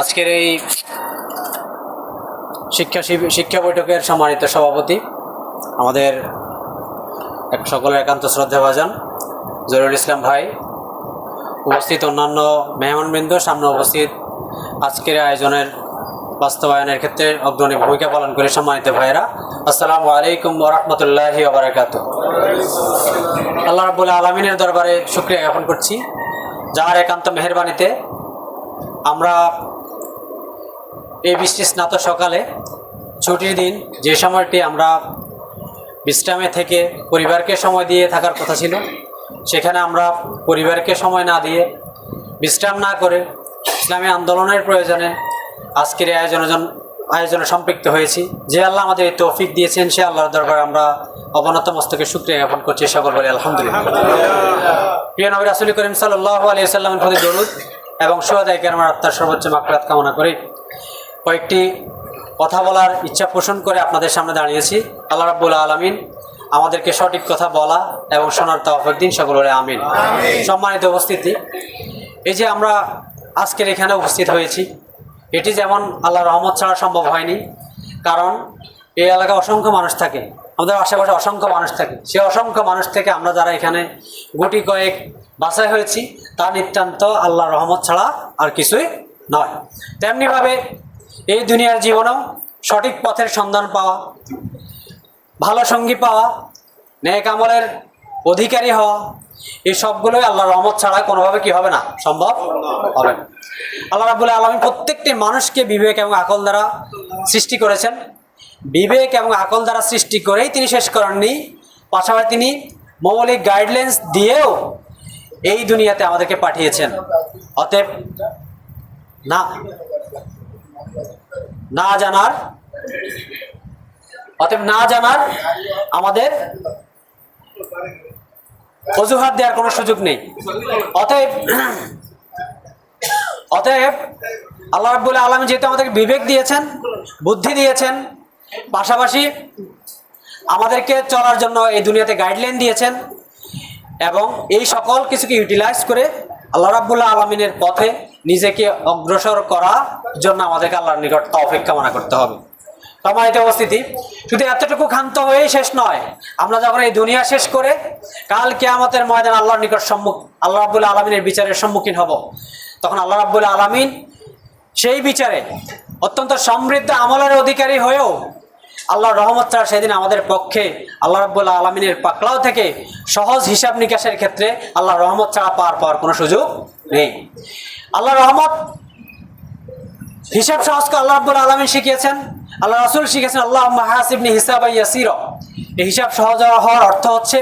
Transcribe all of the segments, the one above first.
আজকের এই শিক্ষা শিক্ষা বৈঠকের সম্মানিত সভাপতি, আমাদের এক সকলের একান্ত শ্রদ্ধা ভাজন, জরুল ইসলাম ভাই, উপস্থিত অন্যান্য মেহমানবৃন্দ, সামনে উপস্থিত আজকের আয়োজনের বাস্তবায়নের ক্ষেত্রে অগ্রণী ভূমিকা পালন করে সম্মানিত ভাইরা আসসালামু আলাইকুম রহমতুল্লাহি আবরাকাত আল্লাহ রাবুল আলমিনের দরবারে শুক্রিয়া জ্ঞাপন করছি। যার একান্ত মেহরবানিতে আমরা এই বৃষ্টি স্নাত সকালে ছুটির দিন যে সময়টি আমরা বিশ্রামে থেকে পরিবারকে সময় দিয়ে থাকার কথা ছিল, সেখানে আমরা পরিবারকে সময় না দিয়ে বিশ্রাম না করে ইসলামী আন্দোলনের প্রয়োজনে আজকের আয়োজনে জন- আয়োজনে সম্পৃক্ত হয়েছি। যে আল্লাহ আমাদের এই তৌফিক দিয়েছেন সে আল্লাহর দরবারে আমরা অবনত মস্তকে শুক্রিয়া জ্ঞাপন করছি সকল বলে আলহামদুলিল্লাহ। প্রিয় নবী রাসুল করিম সাল্লাহ আলী সাল্লামের প্রতি দরুদ এবং সোহাদাই কেরামার আত্মার সর্বোচ্চ মাকরাত কামনা করি। কয়েকটি কথা বলার ইচ্ছা পোষণ করে আপনাদের সামনে দাঁড়িয়েছি। আল্লাহ রাব্বুল আলমিন আমাদেরকে সঠিক কথা বলা এবং শোনার তৌফিক দিন সকলের আমিন। সম্মানিত উপস্থিতি। এই যে আমরা আজকের এখানে উপস্থিত হয়েছি এটি যেমন আল্লাহ রহমত ছাড়া সম্ভব হয়নি, কারণ এই এলাকায় অসংখ্য মানুষ থাকে, আমাদের আশেপাশে অসংখ্য মানুষ থাকে। সে অসংখ্য মানুষ থেকে আমরা যারা এখানে গুটি কয়েক বাছাই হয়েছি, তা নিতান্ত আল্লাহ রহমত ছাড়া আর কিছুই নয়। তেমনিভাবে এই দুনিয়ার জীবনেও সঠিক পথের সন্ধান পাওয়া, ভালো সঙ্গী পাওয়া, নেক আমলের অধিকারী হওয়া এই সবগুলোই আল্লাহ রহমত ছাড়া কোনোভাবে কি হবে না? সম্ভব হবে না। আল্লাহ রাবুল আলমী প্রত্যেকটি মানুষকে বিবেক এবং আকল দ্বারা সৃষ্টি করেছেন। বিবেক এবং আকল দ্বারা সৃষ্টি করেই তিনি শেষ করেননি। পাশাপাশি তিনি মৌলিক গাইডলাইন্স দিয়েও এই দুনিয়াতে আমাদেরকে পাঠিয়েছেন। অতএব না না জানার, অতএব না জানার আমাদের অজুহাত দেওয়ার কোনো সুযোগ নেই। অতএব অতএব আল্লাহ রাব্বুল আলম যেহেতু আমাদেরকে বিবেক দিয়েছেন, বুদ্ধি দিয়েছেন, পাশাপাশি আমাদেরকে চলার জন্য এই দুনিয়াতে গাইডলাইন দিয়েছেন এবং এই সকল কিছুকে ইউটিলাইজ করে আল্লাহ রাব্বুল্লাহ আলমিনের পথে নিজেকে অগ্রসর করার জন্য আমাদেরকে আল্লাহর নিকট তৌফিক কামনা করতে হবে। সম্মানিত উপস্থিতি। শুধু এতটুকু ক্ষান্ত হয়েই শেষ নয়, আমরা যখন এই দুনিয়া শেষ করে কাল কেয়ামতের ময়দান আল্লাহর নিকট সম্মুখ আল্লাহ রাব্বুল আলমিনের বিচারের সম্মুখীন হব। তখন আল্লাহ রাব্বুল আলমিন সেই বিচারে অত্যন্ত সমৃদ্ধ আমলের অধিকারী হয়েও আল্লাহর রহমত ছাড়া সেদিন আমাদের পক্ষে আল্লাহ রাব্বুল্লাহ আলমিনের পাকলাও থেকে সহজ হিসাব নিকাশের ক্ষেত্রে আল্লাহ রহমত ছাড়া পার পাওয়ার কোনো সুযোগ নেই। আল্লাহ রহমত হিসাব সহজকে আল্লাহ রাব্বুল আলমিন শিখিয়েছেন। আল্লাহ রাসুল শিখেছেন আল্লাহ মাহাসিবনি হিসাব ইয়াসির। এই হিসাব সহজ হওয়ার অর্থ হচ্ছে,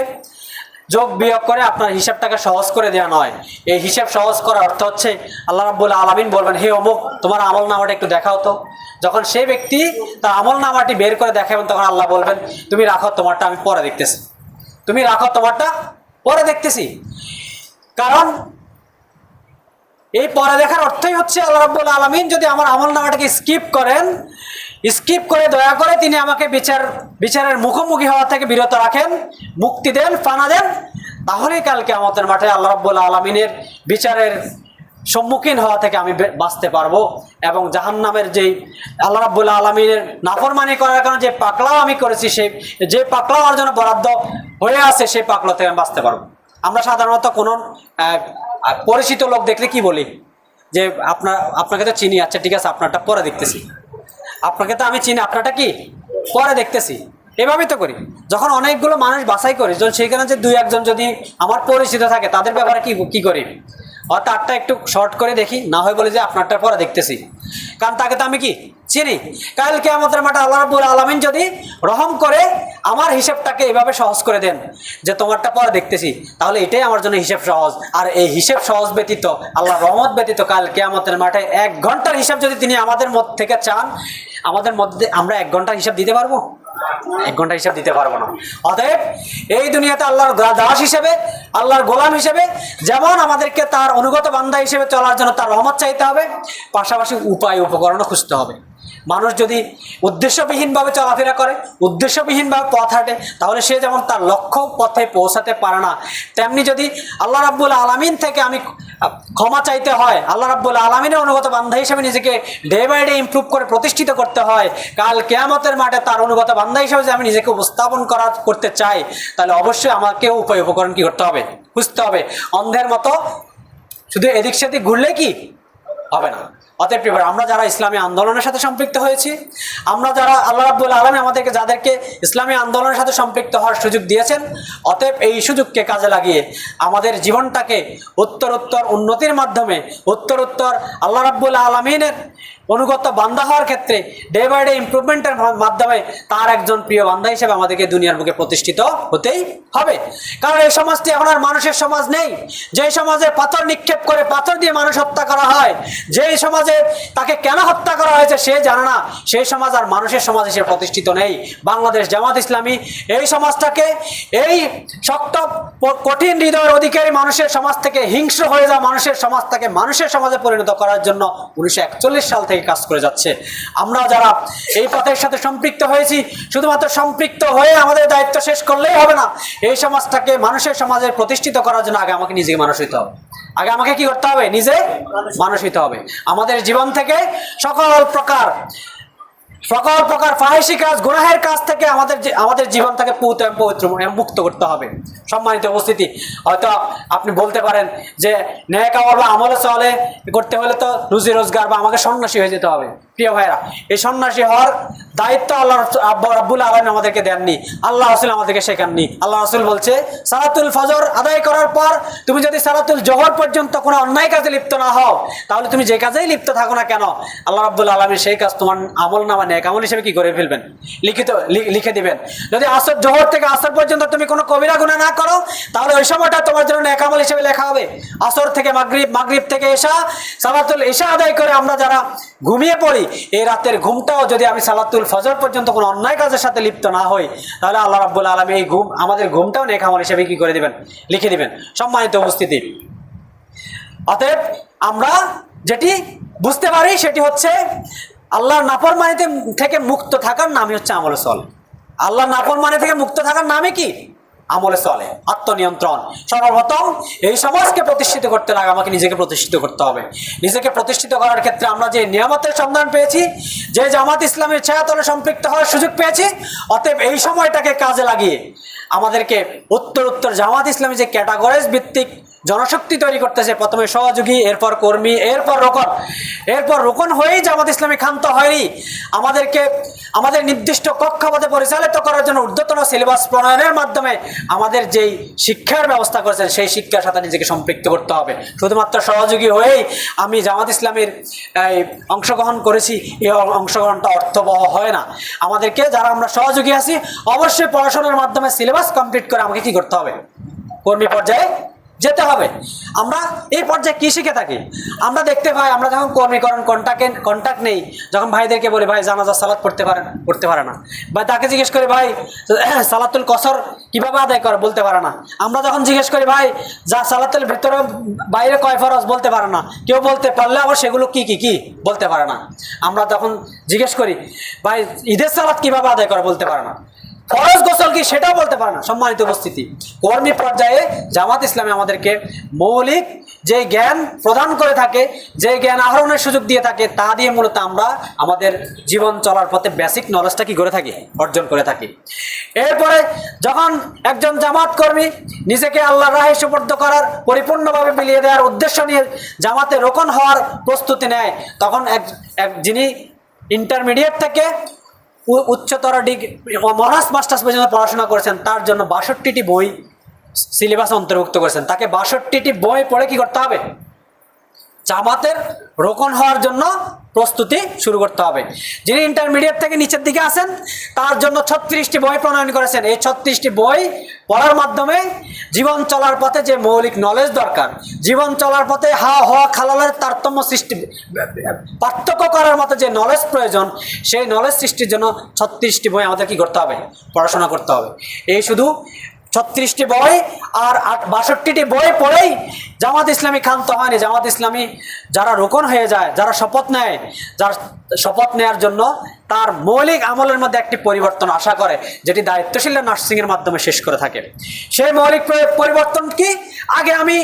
যোগ বিয়োগ করে আপনার হিসাবটাকে সহজ করে দেওয়া নয়। এই হিসাব সহজ করার অর্থ হচ্ছে, আল্লাহ রাব্বুল আলমিন বলবেন, হে অমুক, তোমার আমল নামাটা একটু দেখাও তো। যখন সেই ব্যক্তি তার আমল নামাটি বের করে দেখাবেন তখন আল্লাহ বলবেন, তুমি রাখো তোমারটা, আমি পরে দেখতেছি। তুমি রাখো তোমারটা, পরে দেখতেছি। কারণ, এই পরে দেখার অর্থই হচ্ছে, আল্লাহ রাব্বুল আলমিন যদি আমার আমল নামাটাকে স্কিপ করেন স্কিপ করে দয়া করে তিনি আমাকে বিচার, বিচারের মুখোমুখি হওয়া থেকে বিরত রাখেন, মুক্তি দেন ফানা দেন। তাহলেই কালকে আমাদের মাঠে আল্লাহ রাব্বুল আলমিনের বিচারের সম্মুখীন হওয়া থেকে আমি বাঁচতে পারব এবং জাহান্নামের যেই আল্লাহ রাব্বুল আলমিনের নাফরমানি করার কারণে যে পাকলাও আমি করেছি সেই যে পাকলাও আমার জন্য বরাদ্দ হয়ে আছে, সেই পাকলা থেকে আমি বাঁচতে পারব। আমরা সাধারণত কোনো পরিচিত লোক দেখলে কি বলি? যে আপনার, আপনাকে তো চিনি আচ্ছা ঠিক আছে, আপনারটা পরে দেখতেছি। আপনাকে তো আমি চিনি, আপনারটা কি? পরে দেখতেছি। এভাবেই তো করি। যখন অনেকগুলো মানুষ বাছাই করি, যখন সেখানে যে দুই একজন যদি আমার পরিচিত থাকে, তাদের ব্যাপারে কি কি করি? আর তারটা একটু শর্ট করে দেখি, না হয় বলে যে আপনারটা পরে দেখতেছি। কারণ তাকে তো আমি কি চিনি? কালকে আমাদের মাঠে আল্লাহ রাব্বুল আলমিন যদি রহম করে আমার হিসেবটাকে এভাবে সহজ করে দেন, যে তোমারটা পরে দেখতেছি, তাহলে এটাই আমার জন্য হিসেব সহজ। আর এই হিসেব সহজ ব্যতীত, আল্লাহ রহমত ব্যতীত কাল কেয়ামতের মাঠে এক ঘণ্টার হিসাব যদি তিনি আমাদের মধ্যে থেকে চান, আমাদের মধ্যে আমরা এক ঘণ্টার হিসাব দিতে পারব? এক ঘণ্টা হিসাব দিতে পারব না। অতএব এই দুনিয়াতে আল্লাহর দাস হিসেবে আল্লাহর গোলাম হিসেবে, যেমন আমাদেরকে তার অনুগত বান্ধা হিসেবে চলার জন্য তার রহমত চাইতে হবে, পাশাপাশি উপায় উপকরণও খুঁজতে হবে। মানুষ যদি উদ্দেশ্যবিহীনভাবে চলাফেরা করে, উদ্দেশ্যবিহীনভাবে পথ হাঁটে, তাহলে সে যেমন তার লক্ষ্য পথে পৌঁছাতে পারে না, তেমনি যদি আল্লাহ রাব্বুল আলামিন থেকে আমি ক্ষমা চাইতে হয়, আল্লাহ রাব্বুল আলমিনের অনুগত বান্ধা হিসেবে নিজেকে ডে বাই ডে ইমপ্রুভ করে প্রতিষ্ঠিত করতে হয়, কাল কেয়ামতের মাঠে তার অনুগত বান্ধা হিসেবে যে আমি নিজেকে উপস্থাপন করা করতে চাই, তাহলে অবশ্যই আমাকে উপায় উপকরণ কি করতে হবে? বুঝতে হবে। অন্ধের মতো শুধু এদিক সেদিক ঘুরলে কি? হবে না। অতএব আমরা যারা ইসলামী আন্দোলনের সাথে সম্পৃক্ত হয়েছি, আমরা যারা আল্লাহ রাব্বুল আলমী আমাদেরকে যাদেরকে ইসলামী আন্দোলনের সাথে সম্পৃক্ত হওয়ার সুযোগ দিয়েছেন, অতএব এই সুযোগকে কাজে লাগিয়ে আমাদের জীবনটাকে উত্তর উত্তর উন্নতির মাধ্যমে উত্তর উত্তর আল্লাহ রাব্বুল আলমিনের অনুগত বান্দা হওয়ার ক্ষেত্রে ডে বাই ডে ইমপ্রুভমেন্টের মাধ্যমে তার একজন প্রিয় বান্দা হিসেবে আমাদেরকে দুনিয়ার বুকে প্রতিষ্ঠিত হতেই হবে। কারণ এই সমাজটি এখন আর মানুষের সমাজ নেই। যে সমাজে পাথর নিক্ষেপ করে পাথর দিয়ে মানুষ হত্যা করা হয়, যেই সমাজে তাকে কেন হত্যা করা হয়েছে সে জানে না। সেই সমাজ আর মানুষের সমাজ হিসেবে প্রতিষ্ঠিত নেই। বাংলাদেশ জামাত ইসলামী এই সমাজটাকে এই শক্ত কঠিন হৃদয়ের অধিকারী মানুষের সমাজ থেকে হিংস্র হয়ে যাওয়া মানুষের সমাজ সমাজটাকে মানুষের সমাজে পরিণত করার জন্য উনিশশো একচল্লিশ সাল থেকে কাজ করে যাচ্ছে। আমরা যারা এই পথের সাথে সম্পৃক্ত হয়েছি, শুধুমাত্র সম্পৃক্ত হয়ে আমাদের দায়িত্ব শেষ করলেই হবে না। এই সমাজটাকে মানুষের সমাজে প্রতিষ্ঠিত করার জন্য আগে আমাকে নিজেকে মানুষ হইতে হবে। আগে আমাকে কি করতে হবে? নিজে মানুষ হইতে হবে। আমাদের জীবন থেকে সকল প্রকার সকল প্রকার ফাহেসি কাজ, গুনাহের কাজ থেকে আমাদের আমাদের জীবনটাকে পুত এবং পবিত্র মুক্ত করতে হবে। সম্মানিত উপস্থিতি, হয়তো আপনি বলতে পারেন যে ন্যায় কামল বা আমলে চলে করতে হলে তো রুজি রোজগার বা আমাকে সন্ন্যাসী হয়ে যেতে হবে। প্রিয় ভাইরা এই সন্ন্যাসী হওয়ার দায়িত্ব আল্লাহ আব্বা- রাব্বুল আলম আমাদেরকে দেননি। আল্লাহ রসুল আমাদেরকে শেখাননি। আল্লাহ রসুল বলছে, সালাতুল ফজর আদায় করার পর তুমি যদি সালাতুল জোহর পর্যন্ত কোনো অন্যায় কাজে লিপ্ত না হও, তাহলে তুমি যে কাজেই লিপ্ত থাকো না কেন? আল্লাহ রাব্বুল আলমী সেই কাজ তোমার আমল নামা নেক আমল হিসেবে কি করে ফেলবেন? লিখিত লিখে দিবেন। যদি আসর, জোহর থেকে আসর পর্যন্ত তুমি কোনো কবিরা গুণা না করো, তাহলে ওই সময়টা তোমার জন্য নেক আমল হিসেবে লেখা হবে। আসর থেকে মাগরিব মাগরিব থেকে এসা সালাতুল এশা আদায় করে আমরা যারা ঘুমিয়ে পড়ি, এই রাতের ঘুমটাও যদি আমি সালাতুল ফজর পর্যন্ত কোনো অন্যায় কাজের সাথে লিপ্ত না হই, তাহলে আল্লাহ রাব্বুল আলমী এই ঘুম, আমাদের ঘুমটাও নেক আমল হিসেবে কি করে দিবেন? লিখে দিবেন। সম্মানিত উপস্থিতি। অতএব আমরা যেটি বুঝতে পারি সেটি হচ্ছে আল্লাহর নাফরমানিতে থেকে মুক্ত থাকার নামই হচ্ছে আমলে চল আল্লাহর নাফরমানি থেকে মুক্ত থাকার নামে কি? আমলে চলে আত্মনিয়ন্ত্রণ। সর্বপ্রথম এই সমাজকে প্রতিষ্ঠিত করতে লাগে, আমাকে নিজেকে প্রতিষ্ঠিত করতে হবে। নিজেকে প্রতিষ্ঠিত করার ক্ষেত্রে আমরা যে নিয়ামতের সন্ধান পেয়েছি, যে জামাত ইসলামের ছায়াতলে সম্পৃক্ত হওয়ার সুযোগ পেয়েছি, অতএব এই সময়টাকে কাজে লাগিয়ে আমাদেরকে উত্তর উত্তর জামাত ইসলামী যে ক্যাটাগরাইজ ভিত্তিক জনশক্তি তৈরি করতেছে। প্রথমে সহযোগী, এরপর কর্মী, এরপর রোকন। এরপর রোকন হয়েই জামাত ইসলামী ক্ষান্ত হয়নি। আমাদেরকে, আমাদের নির্দিষ্ট কক্ষপথে পরিচালিত করার জন্য ঊর্ধ্বতন সিলেবাস প্রণয়নের মাধ্যমে আমাদের যেই শিক্ষার ব্যবস্থা করেছেন, সেই শিক্ষার সাথে নিজেকে সম্পৃক্ত করতে হবে। শুধুমাত্র সহযোগী হয়েই আমি জামাত ইসলামের অংশগ্রহণ করেছি এই অংশগ্রহণটা অর্থবহ হয় না। আমাদেরকে, যারা আমরা সহযোগী আছি, অবশ্যই পড়াশোনার মাধ্যমে সিলেবাস কমপ্লিট করে আমাকে কি করতে হবে? কর্মী পর্যায়ে যেতে হবে। আমরা এই পর্যায়ে কি শিখে থাকি? আমরা দেখতে পাই, আমরা যখন কর্মীকরণ কন্ট্যাক্টে কন্ট্যাক্ট নেই, যখন ভাইদেরকে বলি, ভাই, জানাজা, সালাত পড়তে পারেন পড়তে পারে না। বা তাকে জিজ্ঞেস করি, ভাই, সালাতুল কসর কীভাবে আদায় করে বলতে পারে না? আমরা যখন জিজ্ঞেস করি, ভাই, যা সালাতুল ভিতরে বাইরে কয় ফরজ বলতে পারে না? কেউ বলতে পারলে আবার সেগুলো কি কি কি বলতে পারে না? আমরা তখন জিজ্ঞেস করি, ভাই, ঈদের সালাত কীভাবে আদায় করে বলতে পারে না? ফরজ গোসল কি সেটাও বলতে পারে না, সম্মানিত উপস্থিতি। কর্মী পর্যায়ে জামাত ইসলামে আমাদেরকে মৌলিক যে জ্ঞান প্রদান করে থাকে যে জ্ঞান আহরণের সুযোগ দিয়ে থাকে, তা দিয়ে মূলত আমরা আমাদের জীবন চলার পথে বেসিক নলেজটা কি করে থাকি, অর্জন করে থাকি। এরপরে যখন একজন জামাত কর্মী নিজেকে আল্লাহর রাহে সুপর্দ করার, পরিপূর্ণভাবে মিলিয়ে দেওয়ার উদ্দেশ্য নিয়ে জামাতে রোকন হওয়ার প্রস্তুতি নেয়, তখন এক যিনি ইন্টারমিডিয়েট থেকে উচ্চতর ডিগ্রি অনার্স মাস্টার্স পর্যন্ত পড়াশোনা করেছেন, তার জন্য বাষট্টিটি বই সিলেবাস অন্তর্ভুক্ত করেছেন। তাকে বাষট্টিটি বই পড়ে কি করতে হবে? জামাতের রোকন হওয়ার জন্য প্রস্তুতি শুরু করতে হবে। যিনি ইন্টারমিডিয়েট থেকে নিচের দিকে আসেন তার জন্য ছত্রিশটি বই প্রণয়ন করেছেন। এই ছত্রিশটি বই পড়ার মাধ্যমে জীবন চলার পথে যে মৌলিক নলেজ দরকার, জীবন চলার পথে হা হওয়া খালালের তারতম্য সৃষ্টি, পার্থক্য করার মতো যে নলেজ প্রয়োজন, সেই নলেজ সৃষ্টির জন্য ছত্রিশটি বই আমাদের কি করতে হবে? পড়াশোনা করতে হবে। এই শুধু ছত্রিশটি বই আর বাষট্টিটি বই পড়েই জামাত ইসলামী ক্ষান্ত হয়নি। জামাত ইসলামী যারা রোকন হয়ে যায়, যারা শপথ নেয়, যার শপথ নেয়ার জন্য তার মৌলিক আমলের মধ্যে একটি পরিবর্তন আশা করে, যেটি দায়িত্বশীল নার্সিংয়ের মাধ্যমে শেষ করে থাকে। সেই মৌলিক পরিবর্তন কি? আগে আমি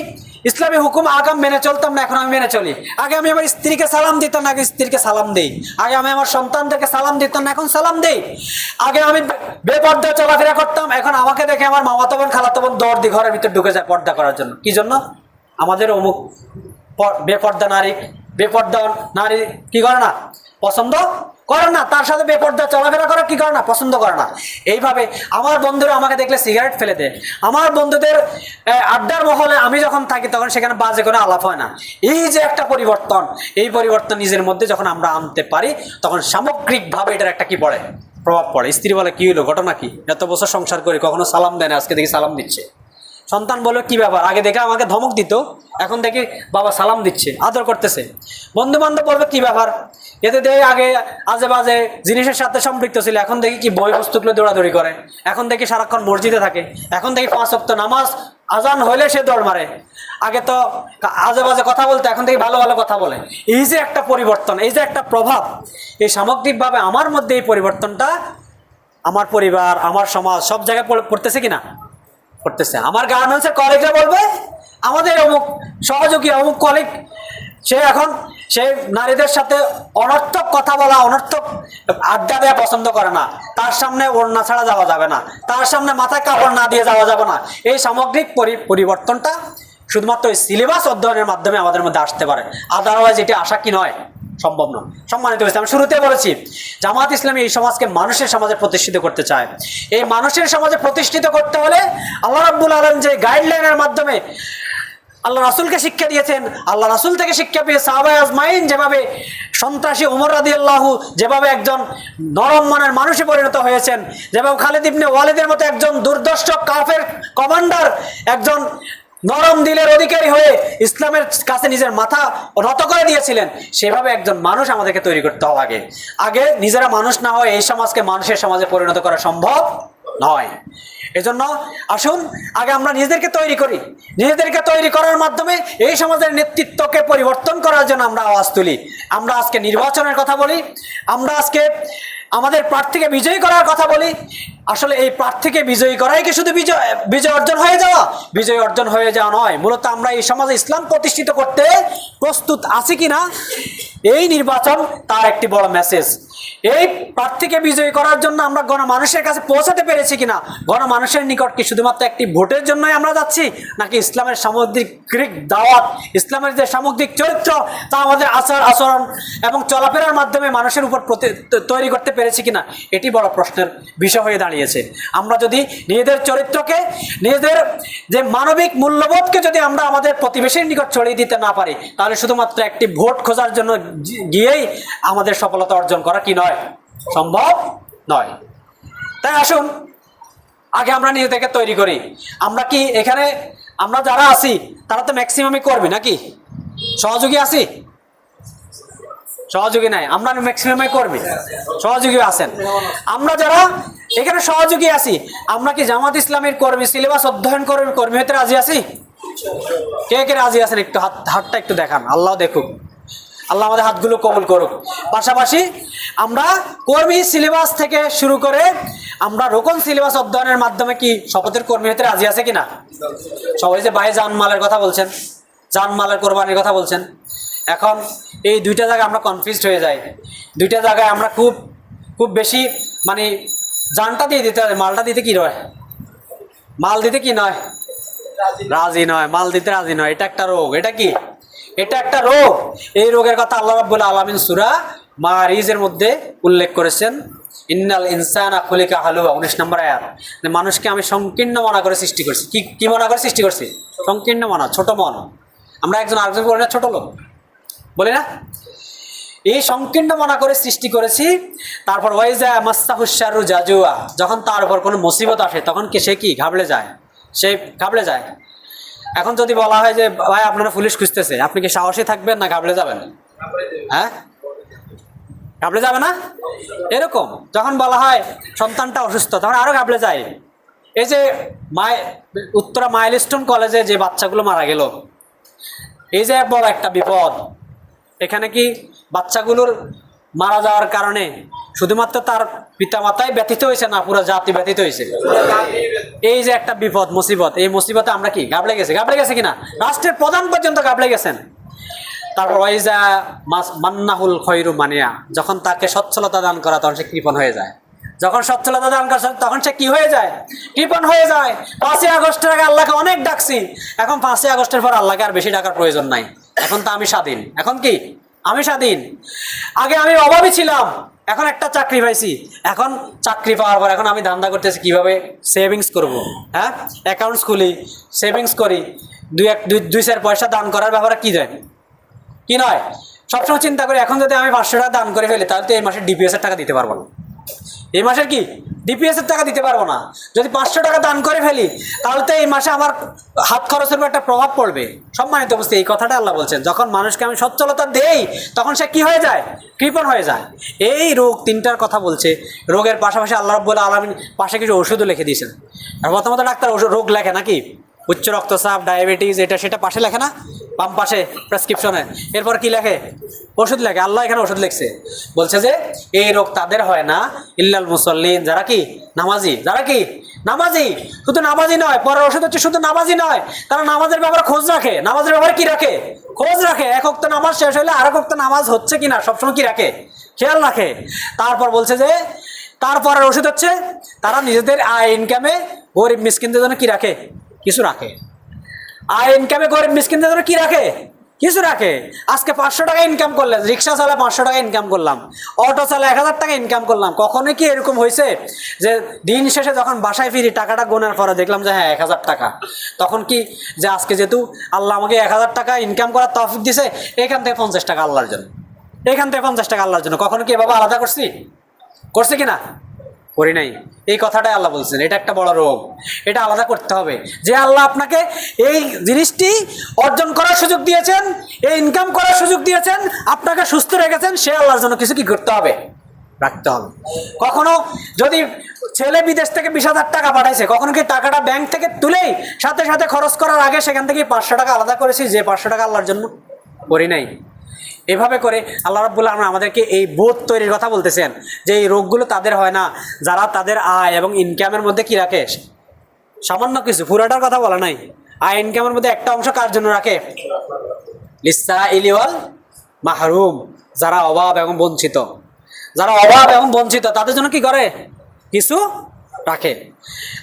ইসলামী হুকুম আগাম মেনে চলতাম না, এখন আমি মেনে চলি। আগে আমি আমার স্ত্রীকে সালাম দিতাম না, আগে স্ত্রীকে সালাম দেই। আগে আমি আমার সন্তানদেরকে সালাম দিতাম না, এখন সালাম দেই। আগে আমি বেপর্দা চলাফেরা করতাম, এখন আমাকে দেখে আমার মামাতো বোন, খালাতো বোন দৌড় দি ঘরের ভিতরে ঢুকে যায় পর্দা করার জন্য। কি জন্য? আমাদের অমুক বেপর্দা নারী বেপর্দা নারী কি করে না? পছন্দ? করে না, তার সাথে বেপর্দা চলাফেরা করে, কি করে না? পছন্দ করে না। এইভাবে আমার বন্ধুরা আমাকে দেখলে সিগারেট ফেলে দেয়। আমার বন্ধুদের আড্ডার মহলে আমি যখন থাকি, তখন সেখানে বাজে কোনো আলাপ হয় না। এই যে একটা পরিবর্তন, এই পরিবর্তন নিজের মধ্যে যখন আমরা আনতে পারি, তখন সামগ্রিকভাবে এটার একটা কি পড়ে? প্রভাব পড়ে। স্ত্রী বলে, কি হলো ঘটনা কি? এত বছর সংসার করে, কখনো সালাম দেয় না, আজকে দেখি সালাম দিচ্ছে। সন্তান বলল কি ব্যাপার? আগে দেখে আমাকে ধমক দিত, এখন দেখি বাবা সালাম দিচ্ছে, আদর করতেছে। বন্ধু বান্ধব বলবে কি ব্যাপার? এতে দেখি আগে আজে বাজে জিনিসের সাথে সম্পৃক্ত ছিল, এখন দেখি কি বই পুস্তকগুলো দৌড়াদৌড়ি করে। এখন দেখি সারাক্ষণ মসজিদে থাকে, এখন দেখি পাঁচ অক্ত নামাজ, আজান হলে সে দৌড় মারে। আগে তো আজে বাজে কথা বলতো, এখন থেকে ভালো ভালো কথা বলে। এই যে একটা পরিবর্তন, এই যে একটা প্রভাব, এই সামগ্রিকভাবে আমার মধ্যে এই পরিবর্তনটা আমার পরিবার, আমার সমাজ, সব জায়গায় পড়- পড়তেছে কিনা? করতেছে। আমার গার্মেন্টসের কলিগরা বলবে, আমাদের অমুক সহযোগী, অমুক কলিগ সে এখন, সে নারীদের সাথে অনর্থক কথা বলা, অনর্থক আড্ডা দেওয়া পছন্দ করে না। তার সামনে ওড়না ছাড়া যাওয়া যাবে না। তার সামনে মাথায় কাপড় না দিয়ে যাওয়া যাবে না। এই সামগ্রিক পরি- পরিবর্তনটা শুধুমাত্র সিলেবাস অধ্যয়নের মাধ্যমে আমাদের মধ্যে আসতে পারে। আদারওয়াইজ এটি আশা কি নয়? সম্ভব নয়। সম্মানিত হয়েছে আমি শুরুতে বলেছি, জামাত ইসলামী এই সমাজকে মানুষের সমাজে প্রতিষ্ঠিত করতে চায়। এই মানুষের সমাজে প্রতিষ্ঠিত করতে হলে আল্লাহ রাব্বুল আলম যে গাইডলাইনের মাধ্যমে আল্লাহ রাসুলকে শিক্ষা দিয়েছেন, আল্লাহ রাসুল থেকে শিক্ষা পেয়ে সাহাবাই আজমাইন যেভাবে সন্ত্রাসী উমর রাদি আল্লাহু যেভাবে একজন নরম মনের মানুষে পরিণত হয়েছেন, যেভাবে খালিদ ইবনে ওয়ালিদের মতো একজন দুর্দর্শ কাফের কমান্ডার একজন নরম দিলের অধিকারী হয়ে ইসলামের কাছে নিজের মাথা নত করে দিয়েছিলেন, সেভাবে একজন মানুষ আমাদেরকে তৈরি করতে হবে আগে। আগে নিজেরা মানুষ না হয় এই সমাজকে মানুষের সমাজে পরিণত করা সম্ভব নয়। এজন্য আসুন, আগে আমরা নিজেদেরকে তৈরি করি। নিজেদেরকে তৈরি করার মাধ্যমে এই সমাজের নেতৃত্বকে পরিবর্তন করার জন্য আমরা আওয়াজ তুলি। আমরা আজকে নির্বাচনের কথা বলি। আমরা আজকে আমাদের প্রার্থীকে বিজয়ী করার কথা বলি। আসলে এই প্রার্থীকে বিজয়ী করাই কি শুধু বিজয় বিজয় অর্জন হয়ে যাওয়া? বিজয় অর্জন হয়ে যাওয়া নয়। মূলত আমরা এই সমাজে ইসলাম প্রতিষ্ঠিত করতে প্রস্তুত আছি কিনা? এই নির্বাচন তার একটি বড় মেসেজ এই প্রার্থীকে বিজয়ী করার জন্য আমরা গণমানুষের কাছে পৌঁছাতে পেরেছি কিনা? গণমানুষের নিকট কি শুধুমাত্র একটি ভোটের জন্যই আমরা যাচ্ছি, নাকি ইসলামের সামগ্রিক দাওয়াত, ইসলামের যে সামগ্রিক চরিত্র, তা আমাদের আচার, আচরণ এবং চলাফেরার মাধ্যমে মানুষের উপর তৈরি করতে পেরেছি কিনা? এটি বড় প্রশ্নের বিষয় হয়ে দাঁড়িয়েছে আমরা যদি নিজেদের চরিত্রকে, নিজেদের যে মানবিক মূল্যবোধকে যদি আমরা আমাদের প্রতিবেশীর নিকট ছড়িয়ে দিতে না পারি, তাহলে শুধুমাত্র একটি ভোট খোঁজার জন্য গিয়েই আমাদের সফলতা অর্জন করা কি নয়? সম্ভব নয়। তাই আসুন, আগে আমরা নিজেদেরকে তৈরি করি। আমরা কি এখানে, আমরা যারা আছি, তারা তো ম্যাক্সিমামই করবি নাকি? সহযোগী আছি? সহযোগী নাই। আমরা ম্যাক্সিমামে করবি? সহযোগী আছেন। আমরা যারা এখানে সহযোগী আছি। আমরা কি জামাত ইসলামের কর্মী, সিলেবাস অধ্যয়ন কর্মী কর্মী হতে রাজি আছি? কে কে রাজি আছেন একটু হাত হাতটা একটু দেখান, আল্লাহ দেখুক। আল্লাহ আমাদের হাতগুলো কবল করুক। পাশাপাশি আমরা কর্মী সিলেবাস থেকে শুরু করে আমরা রোকন সিলেবাস অধ্যয়নের মাধ্যমে কি শপথের কর্মী হতে রাজি আছে কিনা? সবাই যে ভাই জানমালের কথা বলছেন, জানমালের কোরবানির কথা বলছেন। এখন এই দুইটা জায়গায় আমরা কনফিউজড হয়ে যাই। দুইটা জায়গায় আমরা খুব খুব বেশি মানে জানটা দিয়ে দিতে হয় মালটা দিতে কি নয় মাল দিতে কি নয়? রাজি নয়, মাল দিতে রাজি নয়, এটা একটা রোগ, এটা কি? এটা একটা রোগ। এই রোগের কথা আল্লাহ রাব্বুল আলামিন সূরা মারিজের মধ্যে উল্লেখ করেছেন, ইন্নাল ইনসানা খুলিকা হালুয়া উনিশ নম্বর আয়াত। মানুষকে আমি সংকীর্ণ মনা করে সৃষ্টি করছি। কি কি মনা করে সৃষ্টি করছি? সংকীর্ণ মনা, ছোট মন। আমরা একজন আরেকজন বলি না, ছোট লোক। বলি না? এই সংকীর্ণ মনা করে সৃষ্টি করেছি। তারপর ওয়াইজা মাস্তাহুসারু জাজুয়া। যখন তার উপর কোনো মুসিবত আসে, তখন কি সে কি? ঘাবড়ে যায়। সে ঘাবড়ে যায়। এখন যদি বলা হয় যে, ভাই, আপনারা পুলিশ খুঁজতেছে, আপনি কি সাহসী থাকবেন না ঘাবড়ে যাবেন? হ্যাঁ? ঘাবড়ে যাবে না? এরকম। যখন বলা হয় সন্তানটা অসুস্থ, তখন আরও ঘাবড়ে যায়। এই যে মাই উত্তরা মাইলস্টোন কলেজে যে বাচ্চাগুলো মারা গেল, এই যে বড় একটা বিপদ। এখানে কি বাচ্চাগুলোর মারা যাওয়ার কারণে শুধুমাত্র তার পিতামাতাই ব্যথিত হয়েছে না, পুরো জাতি ব্যথিত হয়েছে। এই যে একটা বিপদ, মুসিবত, এই মুসিবতে আমরা কি, গাবলে গেছে গাবলে গেছে কিনা? রাষ্ট্রের প্রধান পর্যন্ত গাবলে গেছেন। তারপর ওয়াইজা মান্নাহুল খয়রু মানিয়া, যখন তাকে সচ্ছলতা দান করা, তখন সে কৃপণ হয়ে যায়। যখন সচ্ছলতা দান করা, তখন সে কি হয়ে যায়? কৃপণ হয়ে যায়। পাঁচই আগস্টের আগে আল্লাহকে অনেক ডাকছি। এখন পাঁচই আগস্টের পর আল্লাহকে আর বেশি ডাকার প্রয়োজন নাই। এখন তো আমি স্বাধীন। এখন কি? আমি স্বাধীন। আগে আমি অভাবী ছিলাম, এখন একটা চাকরি পাইছি। এখন চাকরি পাওয়ার পর এখন আমি ধান্দা করতেছি কীভাবে সেভিংস করব হ্যাঁ? অ্যাকাউন্টস খুলি সেভিংস করি। দুই এক, দুই চার পয়সা দান করার ব্যাপারে কি দেয় কি নয়? সবসময় চিন্তা করি, এখন যদি আমি পাঁচশো টাকা দান করে ফেলি, তাহলে তো এই মাসে ডিপিএসের টাকা দিতে পারব না। এই মাসের কি? ডিপিএস এর টাকা দিতে পারব না। যদি পাঁচশো টাকা দান করে ফেলি, তাহলে তো এই মাসে আমার হাত খরচের উপর একটা প্রভাব পড়বে। সম্মানিত অবস্থা এই কথাটা আল্লাহ বলছেন, যখন মানুষকে আমি সচ্ছলতা দেই, তখন সে কি হয়ে যায়? কৃপণ হয়ে যায়। এই রোগ তিনটার কথা বলছে। রোগের পাশাপাশি আল্লাহ রব্বুল আলমিন পাশে কিছু ওষুধও লিখে দিয়েছেন। আর প্রথমত ডাক্তার ওষুধ রোগ লেখে নাকি? উচ্চ রক্তচাপ, ডায়াবেটিস, এটা সেটা পাশে লেখে না? বাম পাশে প্রেসক্রিপশনে এরপর কি লেখে? ওষুধ লেখে। আল্লাহ এখানে ওষুধ লিখছে। বলছে যে, এই রোগ তাদের হয় না। ইল্লাল মুসল্লিন। যারা কি? নামাজি। যারা কি? নামাজি। শুধু নামাজি নয়, পরের ওষুধ হচ্ছে শুধু নামাজি নয়। তারা নামাজের ব্যাপারে খোঁজ রাখে। নামাজের ব্যাপারে কি রাখে? খোঁজ রাখে। এক অক্ত নামাজ শেষ হলে আর এক নামাজ হচ্ছে কিনা, সবসময় কি রাখে? খেয়াল রাখে। তারপর বলছে যে তারপরের ওষুধ হচ্ছে, তারা নিজেদের আয় ইনকামে গরিব মিসকিনদের জন্য কি রাখে? কিছু রাখে। আয় ইনকামে গরিব মিসকিনদের জন্য কি রাখে? কিছু রাখে। আজকে পাঁচশো টাকা ইনকাম করলেন, রিক্সা চালা পাঁচশো টাকা ইনকাম করলাম অটো চালা এক হাজার টাকা ইনকাম করলাম। কখনোই কি এরকম হয়েছে যে দিন শেষে যখন বাসায় ফিরি, টাকাটা গোনার পরে দেখলাম যে হ্যাঁ এক হাজার টাকা। তখন কি যে আজকে যেহেতু আল্লাহ আমাকে এক হাজার টাকা ইনকাম করার তফিক দিছে, এখান থেকে পঞ্চাশ টাকা আল্লাহর জন্য। এখান থেকে পঞ্চাশ টাকা আল্লাহর জন্য। কখনো কি এভাবে আলাদা করছি? করছে কি না? করি নাই। এই কথাটাই আল্লাহ বলছেন, এটা একটা বড় রোগ। এটা আলাদা করতে হবে। যে আল্লাহ আপনাকে এই জিনিসটি অর্জন করার সুযোগ দিয়েছেন, এই ইনকাম করার সুযোগ দিয়েছেন, আপনাকে সুস্থ রেখেছেন, সে আল্লাহর জন্য কিছু কি করতে হবে? রাখতে হবে। কখনো যদি ছেলে বিদেশ থেকে বিশ হাজার টাকা পাঠাইছে, কখনো কি টাকাটা ব্যাংক থেকে তুলেই সাথে সাথে খরচ করার আগে সেখান থেকে পাঁচশো টাকা আলাদা করেছি, যে পাঁচশো টাকা আল্লাহর জন্য করি নাই? এভাবে করে আল্লাহ রাব্বুল আলম আমাদেরকে এই বোধ তৈরির কথা বলতেছেন যে এই রোগগুলো তাদের হয় না, যারা তাদের আয় এবং ইনকামের মধ্যে কি রাখে? সামান্য কিছু, পুরাটার কথা বলা নাই। আয় ইনকামের মধ্যে একটা অংশ কার জন্য রাখে? লিসা ইলিওয়াল মাহরুম, যারা অভাব এবং বঞ্চিত। যারা অভাব এবং বঞ্চিত, তাদের জন্য কি করে? কিছু রাখে।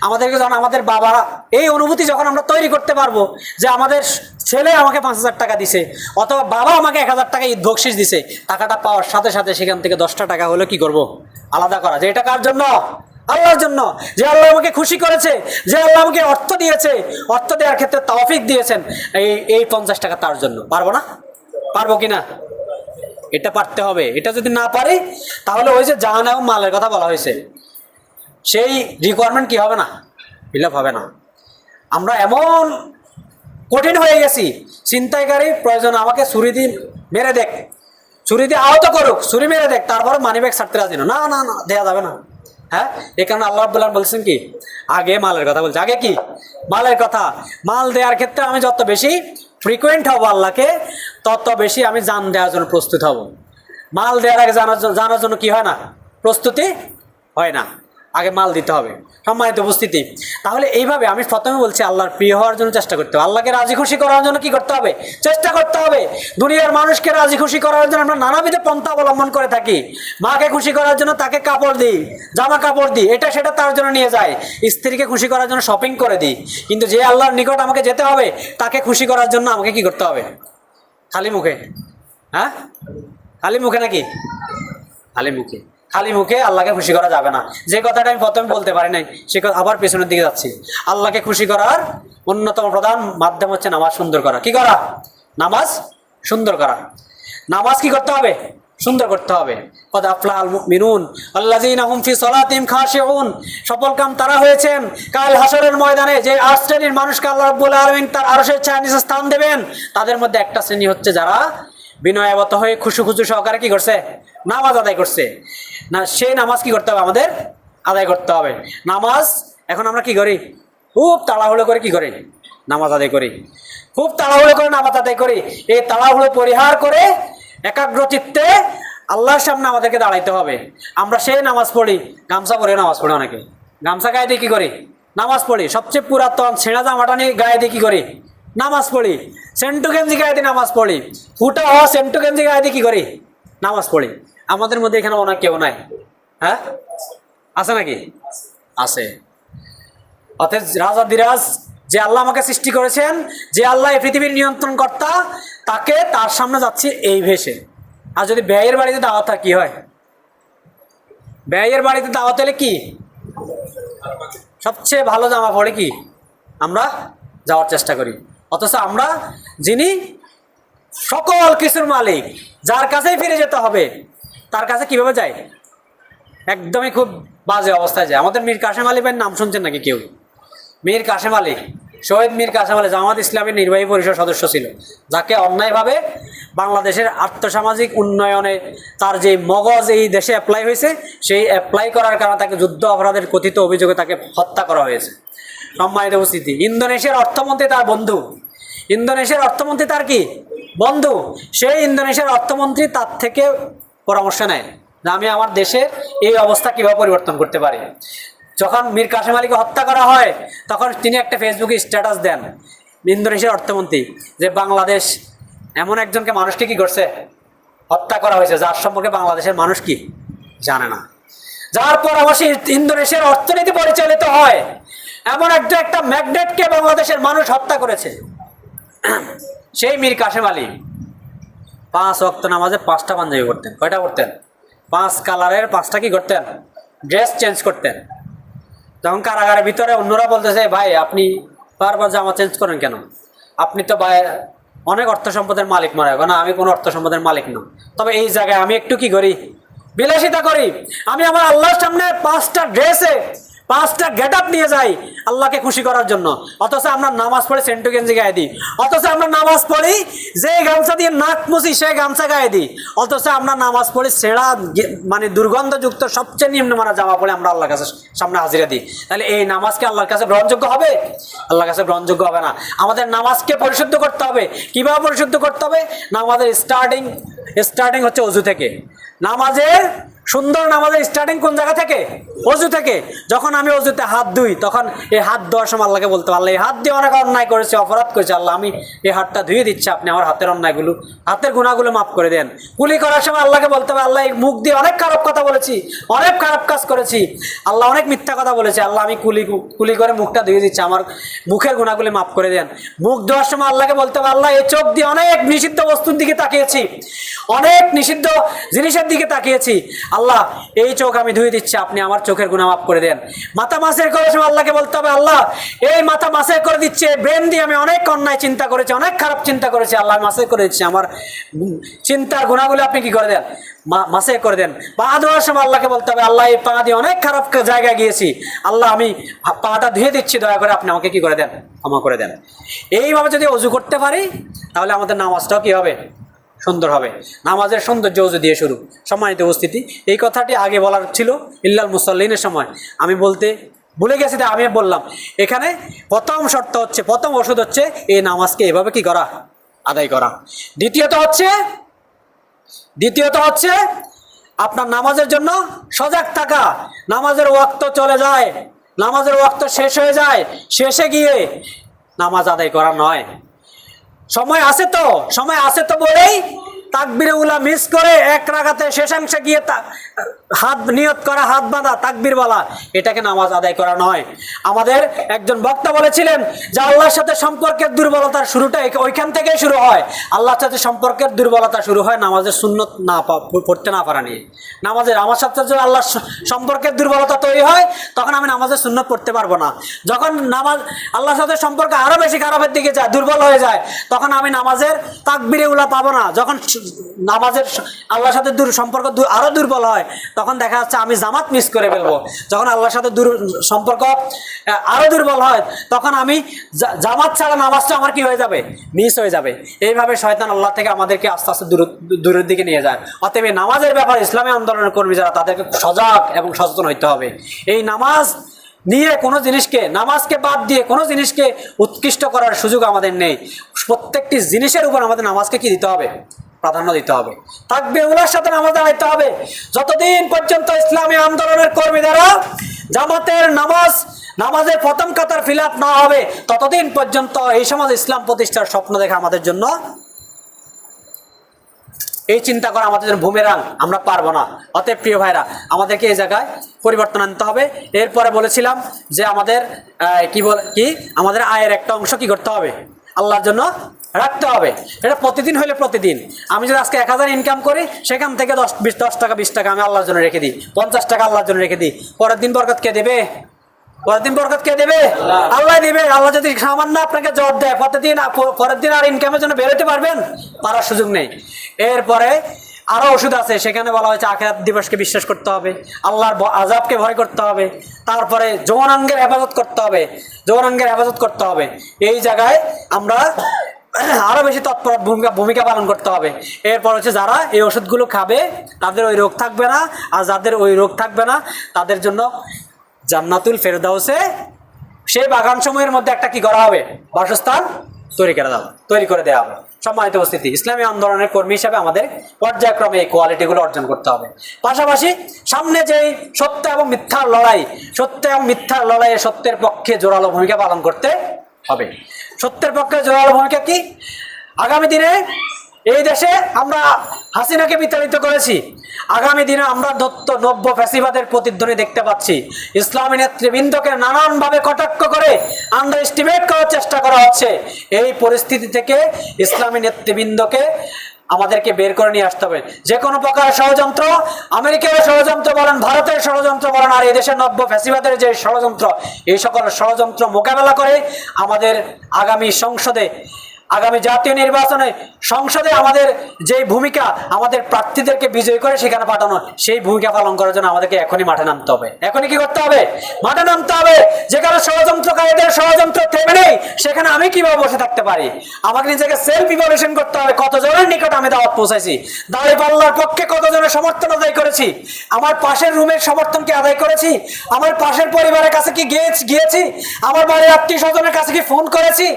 আমাদেরকে যখন আমাদের বাবা এই অনুভূতি যখন আমরা তৈরি করতে পারব যে আমাদের ছেলে আমাকে পাঁচ হাজার টাকা দিছে, অথবা বাবা আমাকে এক হাজার টাকা ঈদ দিছে, টাকাটা পাওয়ার সাথে সাথে সেখান থেকে দশটা টাকা হলে কি করব? আলাদা করা। যে এটা কার জন্য? আল্লাহর জন্য। যে আল্লাহ আমাকে খুশি করেছে, যে আল্লাহ আমাকে অর্থ দিয়েছে, অর্থ দেওয়ার ক্ষেত্রে তৌফিক দিয়েছেন, এই এই পঞ্চাশ টাকা তার জন্য। পারব না? পারব কি না? এটা পারতে হবে। এটা যদি না পারি, তাহলে ওই যে জাহান এবং মালের কথা বলা হয়েছে। সেই রিকোয়ারমেন্ট কি হবে না? ফিল হবে না। আমরা এমন কঠিন হয়ে গেছি চিন্তাইকারী প্রয়োজন আমাকে ছুরি দিয়ে মেরে দেখ। ছুরি দিয়ে আহত করুক, ছুরি মেরে দেখ তারপরে মানি ব্যাগ ছাড়তে রাজি না। না না দেওয়া যাবে না। হ্যাঁ? এই কারণে আল্লাহ আব্দুল্লাহ বলছেন কি? আগে মালের কথা বলছে। আগে কি? মালের কথা। মাল দেওয়ার ক্ষেত্রে আমি যত বেশি ফ্রিকুয়েন্ট হব আল্লাহকে, তত বেশি আমি জান দেওয়ার জন্য প্রস্তুত হব। মাল দেওয়ার আগে জানার জানার জন্য কি হয় না? প্রস্তুতি হয় না। আগে মাল দিতে হবে, সম্মানিত উপস্থিতি। তাহলে এইভাবে আমি প্রথমে বলছি, আল্লাহর প্রিয় হওয়ার জন্য চেষ্টা করতে হবে। আল্লাহকে রাজি খুশি করার জন্য কি করতে হবে? চেষ্টা করতে হবে। দুনিয়ার মানুষকে রাজি খুশি করার জন্য আমরা নানাবিধ পন্থা অবলম্বন করে থাকি। মাকে খুশি করার জন্য তাকে কাপড় দিই, জামা কাপড় দিই, এটা সেটা তার জন্য নিয়ে যায়। স্ত্রীকে খুশি করার জন্য শপিং করে দিই। কিন্তু যে আল্লাহর নিকট আমাকে যেতে হবে, তাকে খুশি করার জন্য আমাকে কি করতে হবে? খালি মুখে হ্যাঁ? খালি মুখে নাকি? খালি মুখে। খালি মুখে আল্লাহকে খুশি করা যাবে না। যে কথাটা আমি প্রথমে বলতে পারি নাই, সে আবার পেছনের দিকে যাচ্ছি। আল্লাহকে খুশি করার অন্যতম প্রধান মাধ্যম হচ্ছে নামাজ সুন্দর করা। কি করা? নামাজ সুন্দর করা। নামাজ কি করতে হবে? সুন্দর করতে হবে। মিনুন কাম তারা হয়েছেন, কাল হাসরের ময়দানে যে শ্রেণির মানুষকে আল্লাহ তার আরশের স্থান দেবেন, তাদের মধ্যে একটা শ্রেণি হচ্ছে যারা বিনয়াবত হয়ে খুশু খুশু সহকারে কি করছে? নামাজ আদায় করছে। না সেই নামাজ কি করতে হবে? আমাদের আদায় করতে হবে। নামাজ, এখন আমরা কি করি? খুব তাড়াহুড়ো করে কি করি? নামাজ আদায় করি। খুব তাড়াহুড়ো করে নামাজ আদায় করি। এই তাড়াহুড়ো পরিহার করে একাগ্র চিত্তে আল্লাহর সামনে আমাদেরকে দাঁড়াইতে হবে। আমরা সেই নামাজ পড়ি। গামছা পরে নামাজ পড়ি অনেকে। গামছা গায়ে দিয়ে কি করি? নামাজ পড়ি। সবচেয়ে পুরাতন ছেঁড়া জামাটা নিয়ে গায়ে দিয়ে কি করি? নামাজ পড়ি। সেন্টু গেঞ্জি গায়ে দিয়ে নামাজ পড়ি? ফুটা হওয়া সেন্টু গেঞ্জি গায়ে দিয়ে কি করি? নামাজ পড়ি। আমাদের মধ্যে এখানে অনেক কেউ নাই। হ্যাঁ? আছে নাকি? আছে। অতএব রাজা দিরাজ যে আল্লাহ আমাকে সৃষ্টি করেছেন, যে আল্লাহ এই পৃথিবীর নিয়ন্ত্রণ কর্তা তাকে তার সামনে যাচ্ছে এই ভেসে। আর যদি ব্যয়ের বাড়িতে দাওয়াত হয়, কি হয়? ব্যয়ের বাড়িতে দাওয়াত হলে কি? সবচেয়ে ভালো জামা পড়ে কি? আমরা যাওয়ার চেষ্টা করি। অথচ আমরা যিনি সকল কিছুর মালিক, যার কাছেই ফিরে যেতে হবে, তার কাছে কীভাবে যায় একদমই খুব বাজে অবস্থায় যায়। আমাদের মীর কাশেম আলী ভাইয়ের নাম শুনছেন নাকি কেউ? মীর কাশেম আলী, শহীদ মীর কাশেম আলী জামাত ইসলামের নির্বাহী পরিষদ সদস্য ছিল, যাকে অন্যায়ভাবে বাংলাদেশের আর্থসামাজিক উন্নয়নে তার যে মগজ এই দেশে অ্যাপ্লাই হয়েছে, সেই অ্যাপ্লাই করার কারণে তাকে যুদ্ধ অপরাধের কথিত অভিযোগে তাকে হত্যা করা হয়েছে। সম্মানিত উপস্থিতি। ইন্দোনেশিয়ার অর্থমন্ত্রী তার বন্ধু। ইন্দোনেশিয়ার অর্থমন্ত্রী তার কি? বন্ধু। সেই ইন্দোনেশিয়ার অর্থমন্ত্রী তার থেকে পরামর্শ নেয় যে আমি আমার দেশের এই অবস্থা কীভাবে পরিবর্তন করতে পারি। যখন মীর কাসেম আলীকে হত্যা করা হয়, তখন তিনি একটা ফেসবুকে স্ট্যাটাস দেন ইন্দোনেশিয়ার অর্থমন্ত্রী যে বাংলাদেশ এমন একজনকে মানুষকে কি করছে? হত্যা করা হয়েছে। যার সম্পর্কে বাংলাদেশের মানুষ কি? জানে না। যার পরামর্শে ইন্দোনেশিয়ার অর্থনীতি পরিচালিত হয় এমন একটা একটা ম্যাগনেটকে বাংলাদেশের মানুষ হত্যা করেছে। সেই মীর কাশেম আলী পাঁচ অক্ত নামাজে পাঁচটা পাঞ্জাবি করতেন কয়টা করতেন পাঁচ কালারের পাঁচটা কি করতেন? ড্রেস চেঞ্জ করতেন। তখন কারাগারের ভিতরে অন্যরা বলতেছে, ভাই, আপনি বারবার জামা চেঞ্জ করেন কেন? আপনি তো ভাই অনেক অর্থ সম্পদের মালিক মনে হয়। আমি কোনো অর্থ সম্পদের মালিক না। তবে এই জায়গায় আমি একটু কি করি? বিলাসিতা করি। আমি আমার আল্লাহর সামনে পাঁচটা ড্রেসে পাঁচটা গেট আপ নিয়ে যাই আল্লাহকে খুশি করার জন্য। অথচ আমরা নামাজ পড়ে সেন্টু গেঞ্জি গায়ে দিই। অথচ আমরা নামাজ পড়ি, যে গামছা দিয়ে নাক মুছি সেই গামছা গায়ে দিই। অথচ আমরা নামাজ পড়ি সেরা মানে দুর্গন্ধযুক্ত সবচেয়ে নিম্নমানা জামা পড়ে আমরা আল্লাহর কাছে সামনে হাজিরা দিই। তাহলে এই নামাজকে আল্লাহর কাছে গ্রহণযোগ্য হবে? আল্লাহর কাছে গ্রহণযোগ্য হবে না। আমাদের নামাজকে পরিশুদ্ধ করতে হবে। কীভাবে পরিশুদ্ধ করতে হবে? নামাজের স্টার্টিং স্টার্টিং হচ্ছে অজু থেকে। নামাজের সুন্দর নামাজের স্টার্টিং কোন জায়গা থেকে? অজু থেকে। যখন আমি অজুতে হাত ধুই, তখন এই হাত ধোয়ার সময় আল্লাহকে বলতে পারলে এই হাত দিয়ে অনেক অন্যায় করেছে, অপরাধ করেছে। আল্লাহ, আমি এই হাতটা ধুয়ে দিচ্ছি, আপনি আমার হাতের অন্যায়গুলো, হাতের গুণাগুলো মাফ করে দেন। কুলি করার সময় আল্লাহকে বলতে হবে, আল্লাহ, এই মুখ দিয়ে অনেক খারাপ কথা বলেছি, অনেক খারাপ কাজ করেছি। আল্লাহ, অনেক মিথ্যা কথা বলেছে। আল্লাহ, আমি কুলি কুলি করে মুখটা ধুয়ে দিচ্ছি, আমার মুখের গুণাগুলি মাফ করে দেন। মুখ ধোয়ার সময় আল্লাহকে বলতে হবে, আল্লাহ, এই চোখ দিয়ে অনেক নিষিদ্ধ বস্তুর দিকে তাকিয়েছি, অনেক নিষিদ্ধ জিনিসের দিকে তাকিয়েছি। আল্লাহ, এই চোখ আমি ধুয়ে দিচ্ছি, আপনি আমার চোখের গুণা মাফ করে দেন। মাথা মাসের করার সময় আল্লাহকে বলতে হবে, আল্লাহ, এই মাথা মাসের করে দিচ্ছে ব্রেন দিয়ে আমি অনেক অন্যায় চিন্তা করেছি, অনেক খারাপ চিন্তা করেছি, আল্লাহ মাসে করে দিচ্ছি, আমার চিন্তার গুণাগুলো আপনি কি করে দেন? মাসে করে দেন। পা ধোয়ার সময় আল্লাহকে বলতে হবে, আল্লাহ, এই পা দিয়ে অনেক খারাপ জায়গায় গিয়েছি, আল্লাহ, আমি পাটা ধুয়ে দিচ্ছি, দয়া করে আপনি আমাকে কি করে দেন? ক্ষমা করে দেন। এইভাবে যদি অজু করতে পারি, তাহলে আমাদের নামাজটাও কি হবে? সুন্দর হবে। নামাজের সৌন্দর্য অজু দিয়ে শুরু। সম্মানিত উপস্থিতি, এই কথাটি আগে বলার ছিল ইল্লাল মুসল্লিনের সময়। আমি বলতে ভুলে গেছি তাই আমি বললাম। এখানে প্রথম শর্ত হচ্ছে, প্রথম ওষুধ হচ্ছে এই নামাজকে এভাবে কি করা? আদায় করা। দ্বিতীয়ত হচ্ছে দ্বিতীয়ত হচ্ছে আপনার নামাজের জন্য সজাগ থাকা। নামাজের ওয়াক্ত চলে যায়। নামাজের ওয়াক্ত শেষ হয়ে যায়। শেষে গিয়ে নামাজ আদায় করা নয়। সময় আছে তো সময় আছে তো বলেই তাকবিরে উলা মিস করে এক রাগাতে শেষাংশে গিয়ে হাত নিয়ত করা, হাত বাঁধা তাকবির বলা এটাকে নামাজ আদায় করা নয়। আমাদের একজন বক্তা বলেছিলেন যে আল্লাহর সাথে সম্পর্কের দুর্বলতার শুরুটা ওইখান থেকেই শুরু হয়। আল্লাহর সাথে সম্পর্কের দুর্বলতা শুরু হয় নামাজের সুন্নত না পড়তে না পারা নিয়ে। নামাজের আমার সাথে যদি আল্লাহর সম্পর্কের দুর্বলতা তৈরি হয়, তখন আমি নামাজের সুন্নত পড়তে পারব না। যখন নামাজ আল্লাহর সাথে সম্পর্ক আরও বেশি খারাপের দিকে যায়, দুর্বল হয়ে যায়, তখন আমি নামাজের তাকবিরে উলা পাবো না। যখন নামাজের আল্লাহর সাথে দূর সম্পর্ক দূর- আরও দুর্বল হয় তখন দেখা যাচ্ছে আমি জামাত মিস করে ফেলব। যখন আল্লাহর সাথে দূর সম্পর্ক আহ, আরও দুর্বল হয় তখন আমি জামাত ছাড়া নামাজটা আমার কি হয়ে যাবে? মিস হয়ে যাবে। এইভাবে শয়তান আল্লাহ থেকে আমাদেরকে আস্তে আস্তে দূর দূরের দিকে নিয়ে যায়। অতএব এই নামাজের ব্যাপারে ইসলামী আন্দোলনের কর্মী যারা তাদেরকে সজাগ এবং সচেতন হইতে হবে। এই নামাজ নিয়ে কোনো জিনিসকে নামাজকে বাদ দিয়ে কোনো জিনিসকে উৎকৃষ্ট করার সুযোগ আমাদের নেই। প্রত্যেকটি জিনিসের উপর আমাদের নামাজকে কি দিতে হবে? প্রাধান্য দিতে হবে। থাকবে ওনার সাথে নামাজ দাঁড়াইতে হবে। যতদিন পর্যন্ত ইসলামী আন্দোলনের কর্মী দ্বারা জামাতের নামাজ, নামাজের প্রথম কাতার ফিল না হবে, ততদিন পর্যন্ত এই সমাজ ইসলাম প্রতিষ্ঠার স্বপ্ন দেখা আমাদের জন্য এই চিন্তা করা আমাদের জন্য বুমেরাং আমরা পারব না। অতএব প্রিয় ভাইরা, আমাদেরকে এই জায়গায় পরিবর্তন আনতে হবে। এরপরে বলেছিলাম যে আমাদের কি বল, কি? আমাদের আয়ের একটা অংশ কি করতে হবে? আল্লাহর জন্য রাখতে হবে। এটা প্রতিদিন হলে প্রতিদিন। আমি যদি আজকে এক হাজার ইনকাম করি সেখান থেকে দশ বিশ দশ টাকা বিশ টাকা আমি আল্লাহর জন্য রেখে দিই। পঞ্চাশ টাকা আল্লাহর জন্য রেখে দিই। পরের দিন বরকত কে দেবে? পরের দিন বরকত কে দেবে? আল্লাহ। দেবে। আল্লাহ যদি সামান্য আপনাকে জব দেয় প্রতিদিন পরের দিন আর ইনকামের জন্য বেরোতে পারবেন? পারার সুযোগ নেই। এরপরে আরও ওষুধ আছে সেখানে বলা হয়েছে আখেরাত দিবসকে বিশ্বাস করতে হবে। আল্লাহর আজাবকে ভয় করতে হবে। তারপরে যৌনাঙ্গের হেফাজত করতে হবে। যৌনাঙ্গের হেফাজত করতে হবে। এই জায়গায় আমরা আরও বেশি তৎপর ভূমিকা ভূমিকা পালন করতে হবে। এরপর হচ্ছে যারা এই ওষুধগুলো খাবে, তাদের ওই রোগ থাকবে না, আর যাদের ওই রোগ থাকবে না, তাদের জন্য জান্নাতুল ফেরদাউসে সেই বাগান সময়ের মধ্যে একটা কি করা হবে? বাসস্থান তৈরি করে দেওয়া তৈরি করে দেওয়া হবে। সম্মানিত উপস্থিতি, ইসলামী আন্দোলনের কর্মী হিসাবে আমাদের পর্যায়ক্রমে এই কোয়ালিটিগুলো অর্জন করতে হবে। পাশাপাশি সামনে যে সত্য এবং মিথ্যার লড়াই, সত্য এবং মিথ্যার লড়াইয়ে সত্যের পক্ষে জোরালো ভূমিকা পালন করতে হবে। সত্যের পক্ষে জোরালো ভূমিকা কি? আগামী দিনে এই দেশে আমরা হাসিনাকে বিতাড়িত করেছি। আগামী দিনে আমরা দত্ত নব্য ফ্যাসিবাদের প্রতিধ্বনি দেখতে পাচ্ছি। ইসলামী নেতৃবৃন্দকে নানানভাবে কটাক্ষ করে আন্ডার এস্টিমেট করার চেষ্টা করা হচ্ছে। এই পরিস্থিতি থেকে ইসলামী নেতৃবৃন্দকে আমাদেরকে বের করে নিয়ে আসতে হবে। যে কোনো প্রকার ষড়যন্ত্র, আমেরিকার ষড়যন্ত্র বলেন, ভারতের ষড়যন্ত্র বলেন, আর এই দেশের নব্য ফ্যাসিবাদের যে ষড়যন্ত্র, এই সকল ষড়যন্ত্র মোকাবেলা করে আমাদের আগামী সংসদে আগামী জাতীয় নির্বাচনে সংসদে আমাদের যে ভূমিকা আমাদের প্রার্থীদেরকে বিজয় করে সেখানে পাঠানো, সেই ভূমিকা পালন করার জন্য আমাদেরকে এখনই মাঠে নামতে হবে। এখনই কি করতে হবে? মাঠে নামতে হবে। যেখানে ষড়যন্ত্রকারীদের ষড়যন্ত্র থেমে নেই, সেখানে আমি কীভাবে বসে থাকতে পারি? আমাকে নিজেকে সেলফ ইভালুয়েশন করতে হবে। কতজনের নিকট আমি দাওয়াত পৌঁছাইছি? দাঁড়িয়ে পাল্লার পক্ষে কতজনের সমর্থন আদায় করেছি? আমার পাশের রুমের সমর্থন কি আদায় করেছি? আমার পাশের পরিবারের কাছে কি গিয়েছি গিয়েছি? আমার বাড়ির আত্মীয় স্বজনের কাছে কি ফোন করেছি?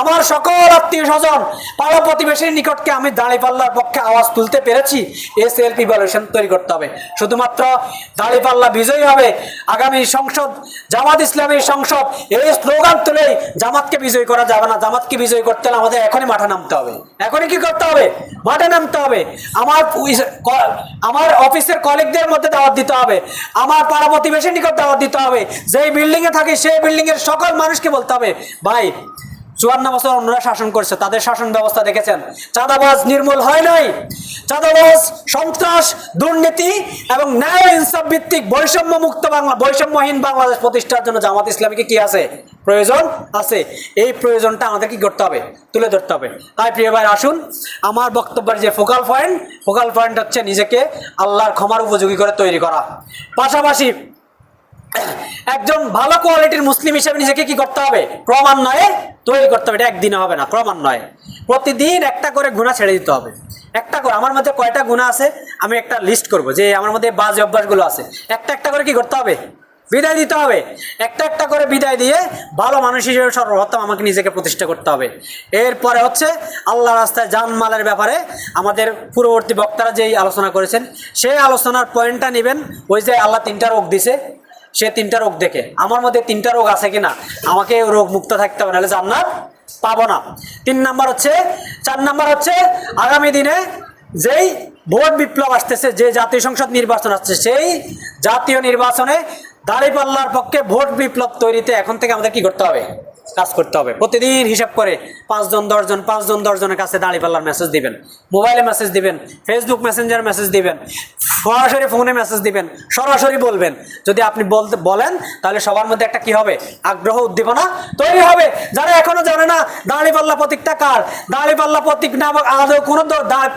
আমার সকল আত্মীয় স্বজন পাড়া প্রতিবেশীর নিকটকে আমি দাঁড়িয়ে পাল্লার পক্ষে আওয়াজ তুলতে পেরেছি। এ সেলফ ইভালুয়েশন তৈরি করতে হবে। শুধুমাত্র দাঁড়িয়ে পাল্লা বিজয়ী হবে আগামী সংসদ, জামাত ইসলামী সংসদ, এই স্লোগান তুলেই জামাতকে বিজয়ী করা যাবে না। জামাতকে বিজয়ী করতে হলে আমাদের এখনই মাঠে নামতে হবে। এখনই কি করতে হবে? মাঠে নামতে হবে। আমার আমার অফিসের কলিগদের মধ্যে দাওয়াত দিতে হবে। আমার পাড়া প্রতিবেশীর নিকট দাওয়াত দিতে হবে। যেই বিল্ডিং এ থাকি সেই বিল্ডিংয়ের সকল মানুষকে বলতে হবে, ভাই চুয়ান্ন বছর অন্যরা শাসন করছে, তাদের শাসন ব্যবস্থা দেখেছেন। চাঁদাবাজ নির্মূল হয় নাই। চাঁদাবাজ, সন্ত্রাস, দুর্নীতি এবং ন্যায় ইনসাফ ভিত্তিক বৈষম্য মুক্ত বাংলা বৈষম্যহীন বাংলাদেশ প্রতিষ্ঠার জন্য জামাত ইসলামীকে কি আছে? প্রয়োজন আছে। এই প্রয়োজনটা আমাদের কি করতে হবে? তুলে ধরতে হবে। তাই প্রিয় ভাই আসুন, আমার বক্তব্যের যে ফোকাল পয়েন্ট ফোকাল পয়েন্ট হচ্ছে নিজেকে আল্লাহর ক্ষমার উপযোগী করে তৈরি করা। পাশাপাশি একজন ভালো কোয়ালিটির মুসলিম হিসেবে নিজেকে কি করতে হবে? ক্রমান্বয়ে তৈরি করতে হবে। এটা একদিনে হবে না, ক্রমান্বয়ে। প্রতিদিন একটা করে গুণা ছেড়ে দিতে হবে। একটা করে, আমার মধ্যে কয়টা গুণা আছে? আমি একটা লিস্ট করব, যে আমার মধ্যে বাজে অভ্যাসগুলো আছে। একটা একটা করে কি করতে হবে? বিদায় দিতে হবে। একটা একটা করে বিদায় দিয়ে ভালো মানুষ হিসেবে সর্বপ্রথম আমাকে নিজেকে প্রতিষ্ঠা করতে হবে। এরপরে হচ্ছে আল্লাহ রাস্তায় জানমালের ব্যাপারে আমাদের পূর্ববর্তী বক্তারা যেই আলোচনা করেছেন, সেই আলোচনার পয়েন্টটা নেবেন। ওই যে আল্লাহ তিনটা রোগ দিছে। সে তিনটা রোগ দেখে। আমার মধ্যে তিনটা রোগ আছে কিনা? আমাকে রোগ মুক্ত থাকতে হবে, নাহলে জান্নাত পাবো না। তিন নাম্বার হচ্ছে, চার নাম্বার হচ্ছে, আগামী দিনে যেই ভোট বিপ্লব আসতেছে, যে জাতীয় সংসদ নির্বাচন আসছে, সেই জাতীয় নির্বাচনে দাঁড়িপাল্লার পক্ষে ভোট বিপ্লব তৈরিতে এখন থেকে আমাদের কি করতে হবে? কাজ করতে হবে। প্রতিদিন হিসাব করে পাঁচজন, দশজন, পাঁচজন, দশজনের কাছে দাঁড়িপাল্লার মেসেজ দিবেন। মোবাইলে মেসেজ দিবেন ফেসবুক মেসেঞ্জার মেসেজ দিবেন, সরাসরি ফোনে মেসেজ দিবেন, সরাসরি বলবেন। যদি আপনি বলতে, বলেন, তাহলে সবার মধ্যে একটা কি হবে? আগ্রহ, উদ্দীপনা তৈরি হবে। যারা এখনও জানে না দাঁড়িপাল্লা প্রতীকটা কার? দাঁড়িপাল্লা প্রতীক না, আদৌ কোনো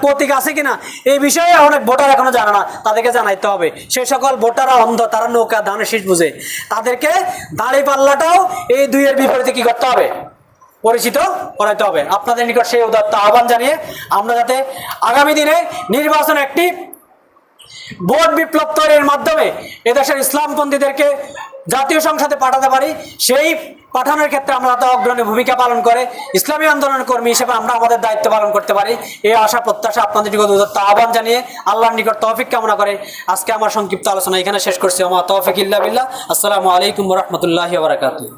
প্রতীক আছে কিনা? এই বিষয়ে অনেক ভোটার এখনও জানে না, তাদেরকে জানাইতে হবে। সে সকল ভোটাররা অন্ধ, তারা নৌকা, ধানের শীষ বুঝে। তাদেরকে দাঁড়িপাল্লাটাও এই দুইয়ের বিপরীতে কি করতে হবে? পরিচিত করাইতে হবে। আপনাদের নিকট সেই উদাত্ত আহ্বান জানিয়ে আমরা যাতে আগামী দিনে নির্বাচন একটি ভোট বিপ্লব তৈরির মাধ্যমে এদেশের ইসলামপন্থীদেরকে জাতীয় সংসদে পাঠাতে পারি, সেই পাঠানোর ক্ষেত্রে আমরা তো অগ্রণী ভূমিকা পালন করে, ইসলামী আন্দোলনের কর্মী হিসেবে আমরা আমাদের দায়িত্ব পালন করতে পারি। এই আশা, প্রত্যাশা আপনাদের নিকট উদত্ত আহ্বান জানিয়ে আল্লাহর নিকট তৌফিক কামনা করে আজকে আমার সংক্ষিপ্ত আলোচনা এখানে শেষ করছি। আমার তৌফিক ইল্লা আসসালামু আলাইকুম রহমতুল্লাহি বারাকাতুহ।